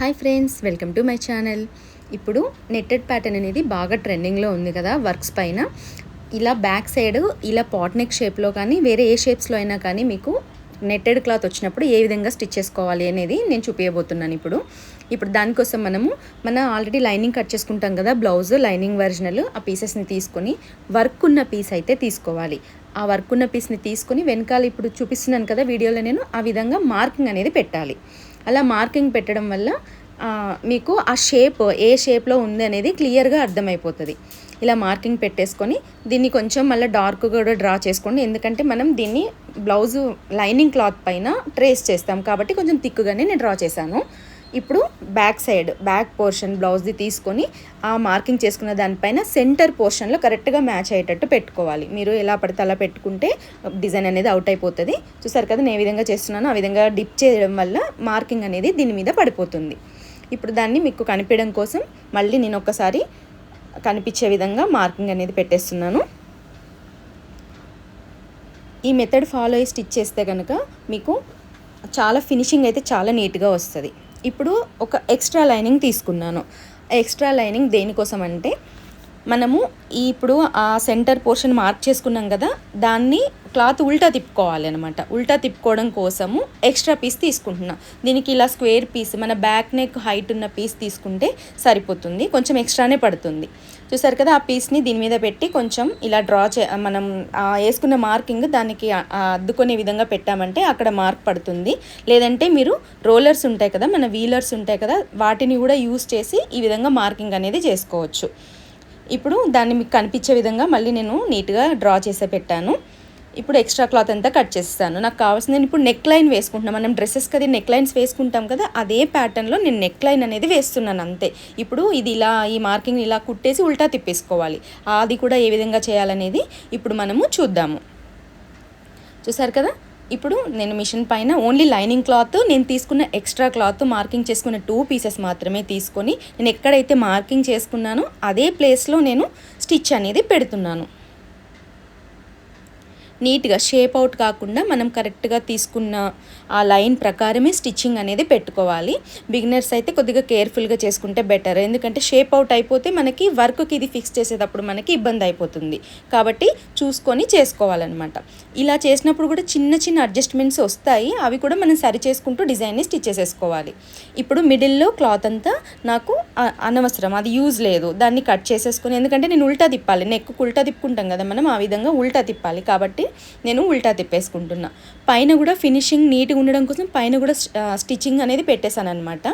Hi friends welcome to my channel. ఇప్పుడు netted pattern అనేది బాగా ట్రెండింగ్లో ఉంది కదా వర్క్స్ పైన. ఇలా బ్యాక్ సైడ్ ఇలా పాట్ నెక్ షేప్లో కానీ వేరే ఏ షేప్స్లో అయినా కానీ మీకు నెట్టెడ్ క్లాత్ వచ్చినప్పుడు ఏ విధంగా స్టిచ్ చేసుకోవాలి అనేది నేను చూపించబోతున్నాను ఇప్పుడు. ఇప్పుడు దానికోసం మనము మన ఆల్రెడీ లైనింగ్ కట్ చేసుకుంటాం కదా బ్లౌజ్ లైనింగ్ ఒరిజినల్ ఆ పీసెస్ని తీసుకొని వర్క్ ఉన్న పీస్ అయితే తీసుకోవాలి. ఆ వర్క్ ఉన్న పీస్ని తీసుకొని వెనకాల ఇప్పుడు చూపిస్తున్నాను కదా వీడియోలో నేను ఆ విధంగా మార్కింగ్ అనేది పెట్టాలి. అలా మార్కింగ్ పెట్టడం వల్ల మీకు ఆ షేప్ ఏ షేప్లో ఉంది అనేది క్లియర్గా అర్థమైపోతుంది. ఇలా మార్కింగ్ పెట్టేసుకొని దీన్ని కొంచెం మళ్ళీ డార్క్ కూడా డ్రా చేసుకోండి. ఎందుకంటే మనం దీన్ని బ్లౌజు లైనింగ్ క్లాత్ పైన ట్రేస్ చేస్తాం. కాబట్టి కొంచెం థిక్గానే నేను డ్రా చేశాను. ఇప్పుడు బ్యాక్ సైడ్ బ్యాక్ పోర్షన్ బ్లౌజ్ది తీసుకొని ఆ మార్కింగ్ చేసుకున్న దానిపైన సెంటర్ పోర్షన్లో కరెక్ట్గా మ్యాచ్ అయ్యేటట్టు పెట్టుకోవాలి. మీరు ఎలా పడితే అలా పెట్టుకుంటే డిజైన్ అనేది అవుట్ అయిపోతుంది. చూసారు కదా నేను ఏ విధంగా చేస్తున్నానో ఆ విధంగా డిప్ చేయడం వల్ల మార్కింగ్ అనేది దీని మీద పడిపోతుంది. ఇప్పుడు దాన్ని మీకు కనిపించడం కోసం మళ్ళీ నేను ఒకసారి కనిపించే విధంగా మార్కింగ్ అనేది పెట్టేస్తున్నాను. ఈ మెథడ్ ఫాలో అయ్యి స్టిచ్ చేస్తే కనుక మీకు చాలా ఫినిషింగ్ అయితే చాలా నీట్గా వస్తుంది. ఇప్పుడు ఒక ఎక్స్ట్రా లైనింగ్ తీసుకున్నాను. ఎక్స్ట్రా లైనింగ్ దేనికోసం అంటే మనము ఈ ఇప్పుడు ఆ సెంటర్ పోర్షన్ మార్క్ చేసుకున్నాం కదా దాన్ని క్లాత్ ఉల్టా తిప్పుకోవాలి అనమాట ఉల్టా తిప్పుకోవడం కోసము ఎక్స్ట్రా పీస్ తీసుకుంటున్నా. దీనికి ఇలా స్క్వేర్ పీస్ మన బ్యాక్ నెక్ హైట్ ఉన్న పీస్ తీసుకుంటే సరిపోతుంది. కొంచెం ఎక్స్ట్రానే పడుతుంది. చూసారు కదా ఆ పీస్ని దీని మీద పెట్టి కొంచెం ఇలా డ్రా చే మనం వేసుకున్న మార్కింగ్ దానికి అద్దుకునే విధంగా పెట్టామంటే అక్కడ మార్క్ పడుతుంది. లేదంటే మీరు రోలర్స్ ఉంటాయి కదా మన వీలర్స్ ఉంటాయి కదా వాటిని కూడా యూస్ చేసి ఈ విధంగా మార్కింగ్ అనేది చేసుకోవచ్చు. ఇప్పుడు దాన్ని మీకు కనిపించే విధంగా మళ్ళీ నేను నీట్గా డ్రా చేసే పెట్టాను. ఇప్పుడు ఎక్స్ట్రా క్లాత్ అంతా కట్ చేస్తాను. నాకు కావాల్సింది నేను ఇప్పుడు నెక్ లైన్ వేసుకుంటున్నాను మనం డ్రెస్సెస్కి అది నెక్ లైన్స్ వేసుకుంటాం కదా అదే ప్యాటర్న్లో నేను నెక్ లైన్ అనేది వేస్తున్నాను అంతే. ఇప్పుడు ఇది ఇలా ఈ మార్కింగ్ ఇలా కుట్టేసి ఉల్టా తిప్పేసుకోవాలి. అది కూడా ఏ విధంగా చేయాలనేది ఇప్పుడు మనము చూద్దాము. చూసారు కదా? ఇప్పుడు నేను మిషన్ పైన ఓన్లీ లైనింగ్ క్లాత్ నేను తీసుకున్న ఎక్స్ట్రా క్లాత్ మార్కింగ్ చేసుకున్న టూ పీసెస్ మాత్రమే తీసుకొని నేను ఎక్కడైతే మార్కింగ్ చేసుకున్నానో అదే ప్లేస్లో నేను స్టిచ్ అనేది పెడుతున్నాను. నీట్గా షేప్ అవుట్ కాకుండా మనం కరెక్ట్గా తీసుకున్న ఆ లైన్ ప్రకారమే స్టిచ్చింగ్ అనేది పెట్టుకోవాలి. బిగినర్స్ అయితే కొద్దిగా కేర్ఫుల్గా చేసుకుంటే బెటర్. ఎందుకంటే షేప్ అవుట్ అయిపోతే మనకి వర్క్కి ఇది ఫిక్స్ చేసేటప్పుడు మనకి ఇబ్బంది అయిపోతుంది. కాబట్టి చూసుకొని చేసుకోవాలన్నమాట. ఇలా చేసినప్పుడు కూడా చిన్న చిన్న అడ్జస్ట్మెంట్స్ వస్తాయి. అవి కూడా మనం సరి చేసుకుంటూ డిజైన్ని స్టిచ్ చేసేసుకోవాలి. ఇప్పుడు మిడిల్లో క్లాత్ అంతా నాకు అనవసరం. అది యూజ్ లేదు. దాన్ని కట్ చేసేసుకొని ఎందుకంటే నేను ఉల్టా తిప్పాలి. నెక్కు ఉల్టా తిప్పుకుంటాం కదా మనం ఆ విధంగా ఉల్టా తిప్పాలి. కాబట్టి నేను ఉల్టా తిప్పేసుకుంటున్నా. పైన కూడా ఫినిషింగ్ నీట్గా ఉండడం కోసం పైన కూడా స్టిచ్చింగ్ అనేది పెట్టేశాను అనమాట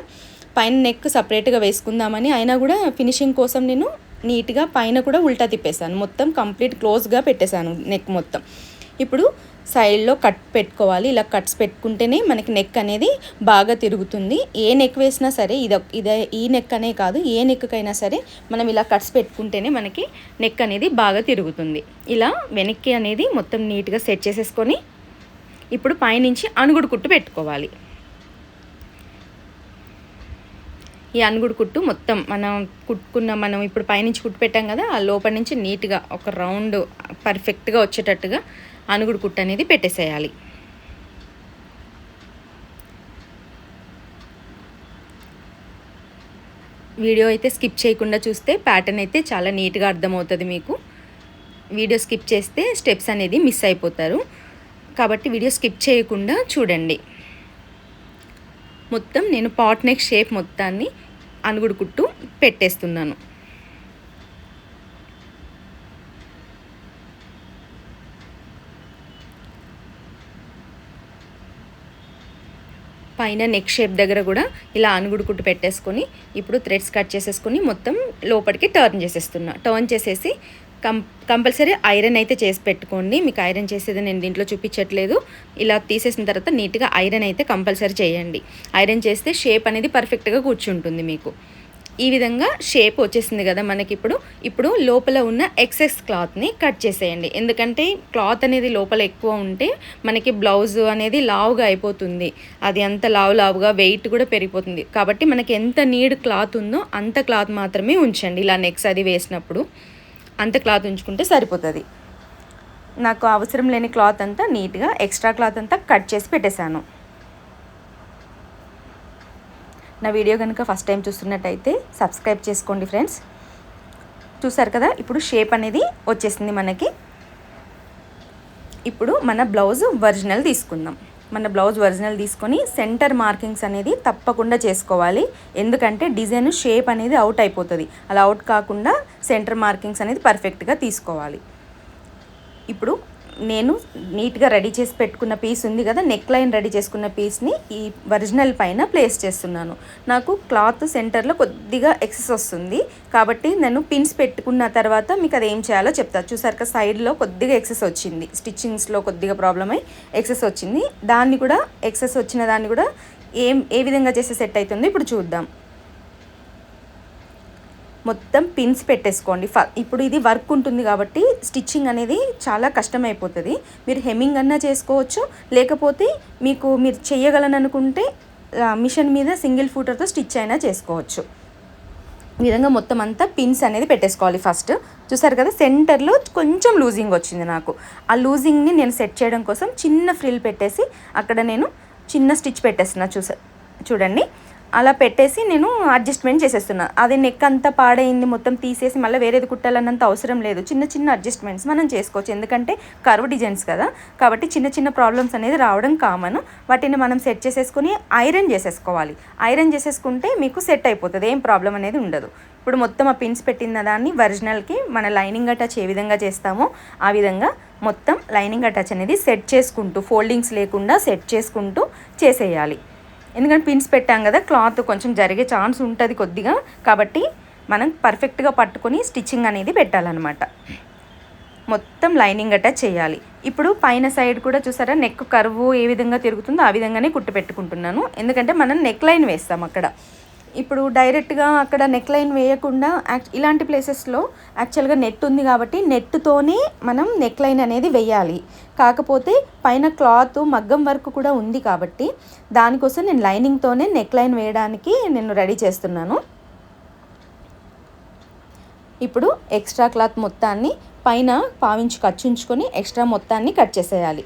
పైన నెక్ సపరేట్గా వేసుకుందామని అయినా కూడా ఫినిషింగ్ కోసం నేను నీట్గా పైన కూడా ఉల్టా తిప్పేశాను. మొత్తం కంప్లీట్ క్లోజ్గా పెట్టేశాను నెక్ మొత్తం. ఇప్పుడు సైడ్లో కట్ పెట్టుకోవాలి. ఇలా కట్స్ పెట్టుకుంటేనే మనకి నెక్ అనేది బాగా తిరుగుతుంది. ఏ నెక్ వేసినా సరే ఇది ఇదే ఈ నెక్ అనే కాదు ఏ నెక్కైనా సరే మనం ఇలా కట్స్ పెట్టుకుంటేనే మనకి నెక్ అనేది బాగా తిరుగుతుంది. ఇలా వెనక్కి అనేది మొత్తం నీట్గా సెట్ చేసేసుకొని ఇప్పుడు పైనుంచి అణుగుడు కుట్టు పెట్టుకోవాలి. ఈ అనుగుడు కుట్టు మొత్తం మనం కుట్టుకున్న మనం ఇప్పుడు పైనుంచి కుట్టు పెట్టాం కదా ఆ లోపల నుంచి నీట్గా ఒక రౌండ్ పర్ఫెక్ట్గా వచ్చేటట్టుగా అనుగుడు కుట్టు అనేది పెట్టేసేయాలి. వీడియో అయితే స్కిప్ చేయకుండా చూస్తే ప్యాటర్న్ అయితే చాలా నీట్గా అర్థమవుతుంది మీకు. వీడియో స్కిప్ చేస్తే స్టెప్స్ అనేది మిస్ అయిపోతారు. కాబట్టి వీడియో స్కిప్ చేయకుండా చూడండి. మొత్తం నేను పాట్ నెక్ షేప్ మొత్తాన్ని అనుగుడు కుట్టు పెట్టేస్తున్నాను. పైన నెక్ షేప్ దగ్గర కూడా ఇలా అనుగుడు కుట్టు పెట్టేసుకొని ఇప్పుడు థ్రెడ్స్ కట్ చేసేసుకొని మొత్తం లోపలికి టర్న్ చేసేస్తున్నా. టర్న్ చేసేసి కం కంపల్సరీ ఐరన్ అయితే చేసి పెట్టుకోండి. మీకు ఐరన్ చేసేది నేను దీంట్లో చూపించట్లేదు. ఇలా తీసేసిన తర్వాత నీట్గా ఐరన్ అయితే కంపల్సరీ చేయండి. ఐరన్ చేస్తే షేప్ అనేది పర్ఫెక్ట్గా కూర్చుంటుంది మీకు. ఈ విధంగా షేప్ వచ్చేసింది కదా మనకి ఇప్పుడు. ఇప్పుడు లోపల ఉన్న ఎక్సెస్ క్లాత్ని కట్ చేసేయండి. ఎందుకంటే క్లాత్ అనేది లోపల ఎక్కువ ఉంటే మనకి బ్లౌజ్ అనేది లావుగా అయిపోతుంది. అది అంత లావు లావుగా వెయిట్ కూడా పెరిగిపోతుంది. కాబట్టి మనకి ఎంత నీడ్ క్లాత్ ఉందో అంత క్లాత్ మాత్రమే ఉంచండి. ఇలా నెక్స్ అది వేసినప్పుడు అంత క్లాత్ ఉంచుకుంటే సరిపోతుంది. నాకు అవసరం లేని క్లాత్ అంతా నీట్గా ఎక్స్ట్రా క్లాత్ అంతా కట్ చేసి పెట్టేశాను. నా వీడియో కనుక ఫస్ట్ టైం చూస్తున్నట్టయితే సబ్స్క్రైబ్ చేసుకోండి ఫ్రెండ్స్ చూసారు కదా ఇప్పుడు షేప్ అనేది వచ్చేసింది మనకి. ఇప్పుడు మన బ్లౌజ్ ఒరిజినల్ తీసుకుందాం. మన బ్లౌజ్ ఒరిజినల్ తీసుకొని సెంటర్ మార్కింగ్స్ అనేది తప్పకుండా చేసుకోవాలి. ఎందుకంటే డిజైన్ షేప్ అనేది అవుట్ అయిపోతుంది. అలా అవుట్ కాకుండా సెంటర్ మార్కింగ్స్ అనేది పర్ఫెక్ట్గా తీసుకోవాలి. ఇప్పుడు నేను నీట్గా రెడీ చేసి పెట్టుకున్న పీస్ ఉంది కదా నెక్ లైన్ రెడీ చేసుకున్న పీస్ని ఈ ఒరిజినల్ పైన ప్లేస్ చేస్తున్నాను. నాకు క్లాత్ సెంటర్లో కొద్దిగా ఎక్సెస్ వస్తుంది. కాబట్టి నేను పిన్స్ పెట్టుకున్న తర్వాత మీకు అది ఏం చేయాలో చెప్తా. చూసారు సైడ్లో కొద్దిగా ఎక్సెస్ వచ్చింది. స్టిచ్చింగ్స్లో కొద్దిగా ప్రాబ్లం అయి ఎక్సెస్ వచ్చింది. దాన్ని కూడా ఎక్సెస్ వచ్చిన దాన్ని కూడా ఏం ఏ విధంగా చేస్తే సెట్ అవుతుందో ఇప్పుడు చూద్దాం. మొత్తం పిన్స్ పెట్టేసుకోండి. ఫ ఇప్పుడు ఇది వర్క్ ఉంటుంది కాబట్టి స్టిచ్చింగ్ అనేది చాలా కష్టమైపోతుంది. మీరు హెమ్మింగ్ అన్నా చేసుకోవచ్చు లేకపోతే మీకు మీరు చేయగలను అనుకుంటే మిషన్ మీద సింగిల్ ఫూటర్తో స్టిచ్ అయినా చేసుకోవచ్చు. ఈ విధంగా మొత్తం అంతా పిన్స్ అనేది పెట్టేసుకోవాలి ఫస్ట్ చూసారు కదా సెంటర్లో కొంచెం లూజింగ్ వచ్చింది నాకు. ఆ లూజింగ్ని నేను సెట్ చేయడం కోసం చిన్న ఫ్రిల్ పెట్టేసి అక్కడ నేను చిన్న స్టిచ్ పెట్టేస్తున్నా చూసా చూడండి. అలా పెట్టేసి నేను అడ్జస్ట్మెంట్ చేసేస్తున్నా. అది నెక్ అంతా పాడైంది మొత్తం తీసేసి మళ్ళీ వేరేది కుట్టాలన్నంత అవసరం లేదు. చిన్న చిన్న అడ్జస్ట్మెంట్స్ మనం చేసుకోవచ్చు. ఎందుకంటే కర్వ్ డిజైన్స్ కదా. కాబట్టి చిన్న చిన్న ప్రాబ్లమ్స్ అనేది రావడం కామన్ వాటిని మనం సెట్ చేసేసుకొని ఐరన్ చేసేసుకోవాలి. ఐరన్ చేసేసుకుంటే మీకు సెట్ అయిపోతుంది. ఏం ప్రాబ్లం అనేది ఉండదు. ఇప్పుడు మొత్తం ఆ పిన్స్ పెట్టిన దాన్ని ఒరిజినల్కి మన లైనింగ్ అటాచ్ ఏ విధంగా చేస్తామో ఆ విధంగా మొత్తం లైనింగ్ అటాచ్ అనేది సెట్ చేసుకుంటూ ఫోల్డింగ్స్ లేకుండా సెట్ చేసుకుంటూ చేసేయాలి. ఎందుకంటే పిన్స్ పెట్టాం కదా క్లాత్ కొంచెం జరిగే ఛాన్స్ ఉంటుంది కొద్దిగా. కాబట్టి మనం పర్ఫెక్ట్గా పట్టుకొని స్టిచ్చింగ్ అనేది పెట్టాలన్నమాట. మొత్తం లైనింగ్ అటాచ్ చేయాలి. ఇప్పుడు పైన సైడ్ కూడా చూసారా నెక్ కరువు ఏ విధంగా తిరుగుతుందో ఆ విధంగానే కుట్టు పెట్టుకుంటున్నాను. ఎందుకంటే మనం నెక్ లైన్ వేస్తాం అక్కడ. ఇప్పుడు డైరెక్ట్గా అక్కడ నెక్ లైన్ వేయకుండా ఇలాంటి ప్లేసెస్లో యాక్చువల్గా నెట్ ఉంది కాబట్టి నెట్తోనే మనం నెక్ లైన్ అనేది వేయాలి. కాకపోతే పైన క్లాత్ మగ్గం వర్క్ కూడా ఉంది కాబట్టి దానికోసం నేను లైనింగ్తోనే నెక్ లైన్ వేయడానికి నేను రెడీ చేస్తున్నాను. ఇప్పుడు ఎక్స్ట్రా క్లాత్ మొత్తాన్ని పైన పావించి కచ్చుంచుకొని ఎక్స్ట్రా మొత్తాన్ని కట్ చేసేయాలి.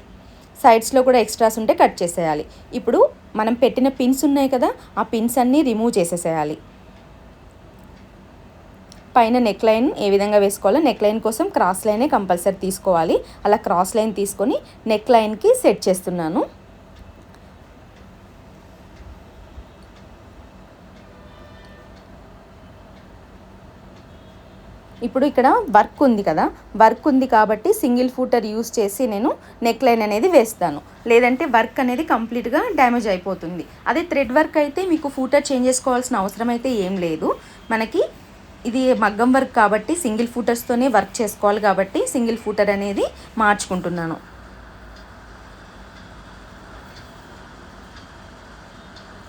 సైడ్స్లో కూడా ఎక్స్ట్రాస్ ఉంటే కట్ చేసేయాలి. ఇప్పుడు మనం పెట్టిన పిన్స్ ఉన్నాయి కదా ఆ పిన్స్ అన్నీ రిమూవ్ చేసేసేయాలి. పైన నెక్ లైన్ ఏ విధంగా వేసుకోవాలో నెక్ లైన్ కోసం క్రాస్ లైనే కంపల్సరీ తీసుకోవాలి. అలా క్రాస్ లైన్ తీసుకొని నెక్ లైన్కి సెట్ చేస్తున్నాను. ఇప్పుడు ఇక్కడ వర్క్ ఉంది కదా. వర్క్ ఉంది కాబట్టి సింగిల్ ఫూటర్ యూస్ చేసి నేను నెక్ లైన్ అనేది వేస్తాను. లేదంటే వర్క్ అనేది కంప్లీట్గా డ్యామేజ్ అయిపోతుంది. అదే థ్రెడ్ వర్క్ అయితే మీకు ఫూటర్ చేంజ్ చేసుకోవాల్సిన అవసరం అయితే ఏం లేదు. మనకి ఇది మగ్గం వర్క్ కాబట్టి సింగిల్ ఫూటర్స్తోనే వర్క్ చేసుకోవాలి కాబట్టి సింగిల్ ఫూటర్ అనేది మార్చుకుంటున్నాను.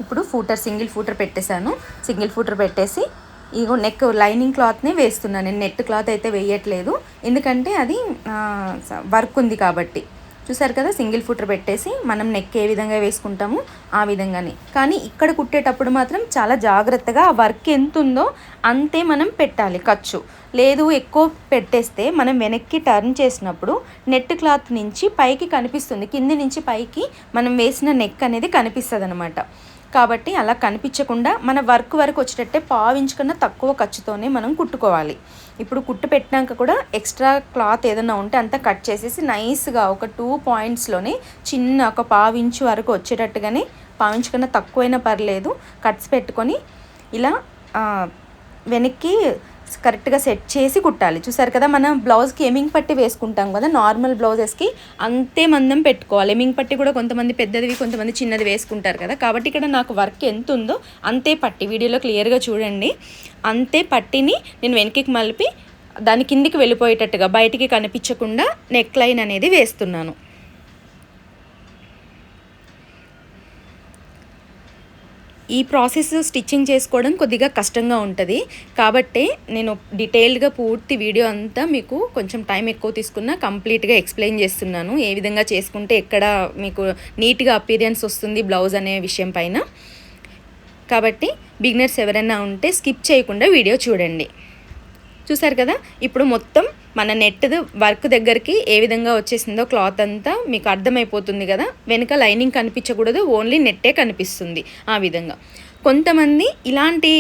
ఇప్పుడు ఫూటర్ సింగిల్ ఫూటర్ పెట్టేశాను. సింగిల్ ఫూటర్ పెట్టేసి ఇగో నెక్ లైనింగ్ క్లాత్ని వేస్తున్నాను నేను. నెట్ క్లాత్ అయితే వేయట్లేదు. ఎందుకంటే అది వర్క్ ఉంది కాబట్టి. చూసారు కదా సింగిల్ ఫుటర్ పెట్టేసి మనం నెక్ ఏ విధంగా వేసుకుంటామో? ఆ విధంగానే. కానీ ఇక్కడ కుట్టేటప్పుడు మాత్రం చాలా జాగ్రత్తగా ఆ వర్క్ ఎంత ఉందో అంతే మనం పెట్టాలి. ఖర్చు. లేదు ఎక్కువ పెట్టేస్తే మనం వెనక్కి టర్న్ చేసినప్పుడు నెట్ క్లాత్ నుంచి పైకి కనిపిస్తుంది. కింది నుంచి పైకి మనం వేసిన నెక్ అనేది కనిపిస్తుంది అనమాట కాబట్టి అలా కనిపించకుండా మన వర్క్ వరకు వచ్చేటట్టే పావించు కన్నా తక్కువ ఖర్చుతోనే మనం కుట్టుకోవాలి. ఇప్పుడు కుట్టు పెట్టినాక కూడా ఎక్స్ట్రా క్లాత్ ఏదైనా ఉంటే అంతా కట్ చేసేసి నైస్గా ఒక టూ పాయింట్స్లోనే చిన్న ఒక పావించు వరకు వచ్చేటట్టుగానే పావించు కన్నా తక్కువైనా పర్లేదు కట్స్ పెట్టుకొని ఇలా వెనక్కి కరెక్ట్గా సెట్ చేసి కుట్టాలి. చూసారు కదా మనం బ్లౌజ్కి ఎమింగ్ పట్టి వేసుకుంటాం కదా నార్మల్ బ్లౌజెస్కి అంతే మందం పెట్టుకోవాలి. ఎమింగ్ పట్టి కూడా కొంతమంది పెద్దది కొంతమంది చిన్నది వేసుకుంటారు కదా. కాబట్టి ఇక్కడ నాకు వర్క్ ఎంత ఉందో అంతే పట్టి. వీడియోలో క్లియర్గా చూడండి. అంతే పట్టిని నేను వెనక్కి మలిపి దాని కిందికి వెళ్ళిపోయేటట్టుగా బయటికి కనిపించకుండా నెక్ లైన్ అనేది వేస్తున్నాను. ఈ ప్రాసెస్ స్టిచ్చింగ్ చేసుకోవడం కొద్దిగా కష్టంగా ఉంటుంది. కాబట్టి నేను డీటెయిల్డ్గా పూర్తి వీడియో అంతా మీకు కొంచెం టైం ఎక్కువ తీసుకున్న కంప్లీట్గా ఎక్స్ప్లెయిన్ చేస్తున్నాను. ఏ విధంగా చేసుకుంటే ఎక్కడ మీకు నీట్గా అపీరియన్స్ వస్తుంది బ్లౌజ్ అనే విషయం పైన. కాబట్టి బిగినర్స్ ఎవరైనా ఉంటే స్కిప్ చేయకుండా వీడియో చూడండి. చూసారు కదా? ఇప్పుడు మొత్తం మన నెట్ వర్క్ దగ్గరికి ఏ విధంగా వచ్చేసిందో క్లాత్ అంతా మీకు అర్థమైపోతుంది కదా. వెనుక లైనింగ్ కనిపించకూడదు ఓన్లీ నెట్టే కనిపిస్తుంది ఆ విధంగా. కొంతమంది ఇలాంటి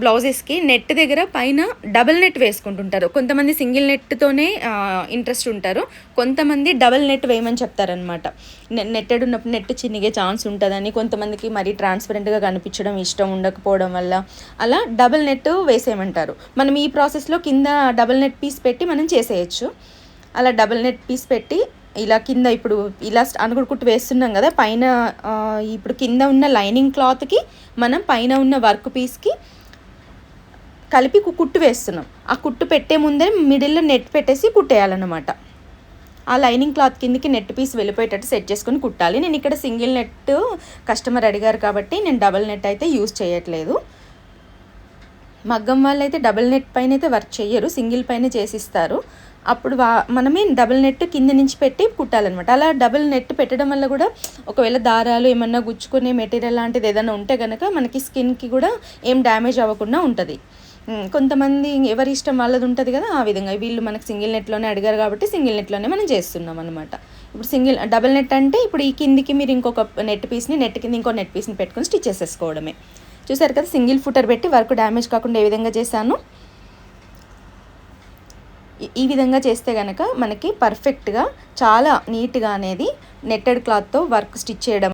బ్లౌజెస్కి నెట్ దగ్గర పైన డబుల్ నెట్ వేసుకుంటుంటారు. కొంతమంది సింగిల్ నెట్తోనే ఇంట్రెస్ట్ ఉంటారు. కొంతమంది డబుల్ నెట్ వేయమని చెప్తారనమాట నెట్టెడ్ ఉన్నప్పుడు నెట్ చిన్నిగే ఛాన్స్ ఉంటుందని కొంతమందికి మరీ ట్రాన్స్పరెంట్గా కనిపించడం ఇష్టం ఉండకపోవడం వల్ల అలా డబుల్ నెట్ వేసేయమంటారు. మనం ఈ ప్రాసెస్లో కింద డబుల్ నెట్ పీస్ పెట్టి మనం చేసేయచ్చు. అలా డబుల్ నెట్ పీస్ పెట్టి ఇలా కింద ఇప్పుడు ఇలా అనుకుడు కుట్టు వేస్తున్నాం కదా పైన ఇప్పుడు కింద ఉన్న లైనింగ్ క్లాత్కి మనం పైన ఉన్న వర్క్ పీస్కి కలిపి కు- కుట్టు వేస్తున్నాం. ఆ కుట్టు పెట్టే ముందే మిడిల్లో నెట్ పెట్టేసి కుట్టేయాలన్నమాట. ఆ లైనింగ్ క్లాత్ కిందకి నెట్ పీస్ వెళ్ళిపోయేటట్టు సెట్ చేసుకొని కుట్టాలి. నేను ఇక్కడ సింగిల్ నెట్ కస్టమర్ అడిగారు కాబట్టి నేను డబల్ నెట్ అయితే యూజ్ చేయట్లేదు. మగ్గం వాళ్ళు అయితే డబుల్ నెట్ పైన అయితే వర్క్ చేయరు సింగిల్ పైన చేసిస్తారు. అప్పుడు వా మనమే డబుల్ నెట్ కింద నుంచి పెట్టి కుట్టాలన్నమాట. అలా డబుల్ నెట్ పెట్టడం వల్ల కూడా ఒకవేళ దారాలు ఏమన్నా గుచ్చుకునే మెటీరియల్ లాంటిది ఏదైనా ఉంటే కనుక మనకి స్కిన్కి కూడా ఏం డ్యామేజ్ అవ్వకుండా ఉంటుంది. కొంతమంది ఎవరి ఇష్టం వాళ్ళది ఉంటుంది కదా ఆ విధంగా. వీళ్ళు మనకు సింగిల్ నెట్లోనే అడిగారు కాబట్టి సింగిల్ నెట్లోనే మనం చేస్తున్నాం అనమాట ఇప్పుడు సింగిల్ డబుల్ నెట్ అంటే ఇప్పుడు ఈ కిందికి మీరు ఇంకొక నెట్ పీస్ని నెట్ కింద ఇంకో నెట్ పీస్ని పెట్టుకొని స్టిచ్ చేసేసుకోవడమే. చూసారు కదా సింగిల్ ఫుటర్ పెట్టి వర్క్ డ్యామేజ్ కాకుండా ఏ విధంగా చేశాను? ఈ విధంగా చేస్తే కనుక మనకి పర్ఫెక్ట్గా చాలా నీట్గా అనేది నెట్టెడ్ క్లాత్తో వర్క్ స్టిచ్ చేయడం